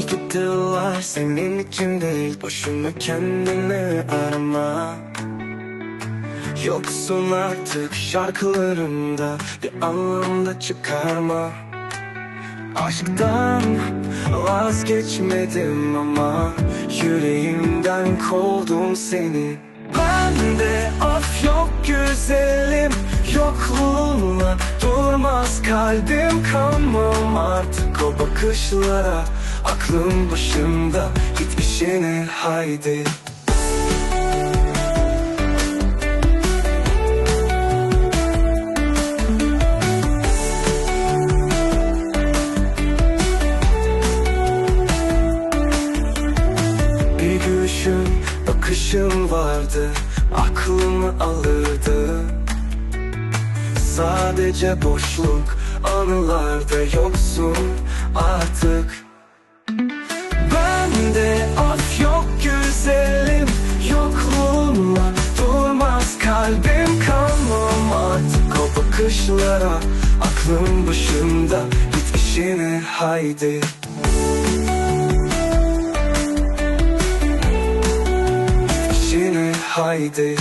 Yaptılar senin için değil Boşuna kendini arama. Yoksun artık şarkılarımda Bir anlamda çıkarma. Aşktan vazgeçmedim ama Yüreğimden kovdum seni. Bende af yok güzelim Yokluğunla durmaz kalbim Kanmam artık o bakışlara. Aklım başımda git işine haydi. Bir gülüşün, bakışın vardı. Aklımı alırdı Sadece boşluk Anılarda yoksun artık. Bende af yok güzelim Yokluğunla durmaz kalbim Kanmam artık o bakışlara Aklım başımda Git işine haydi. İşine haydi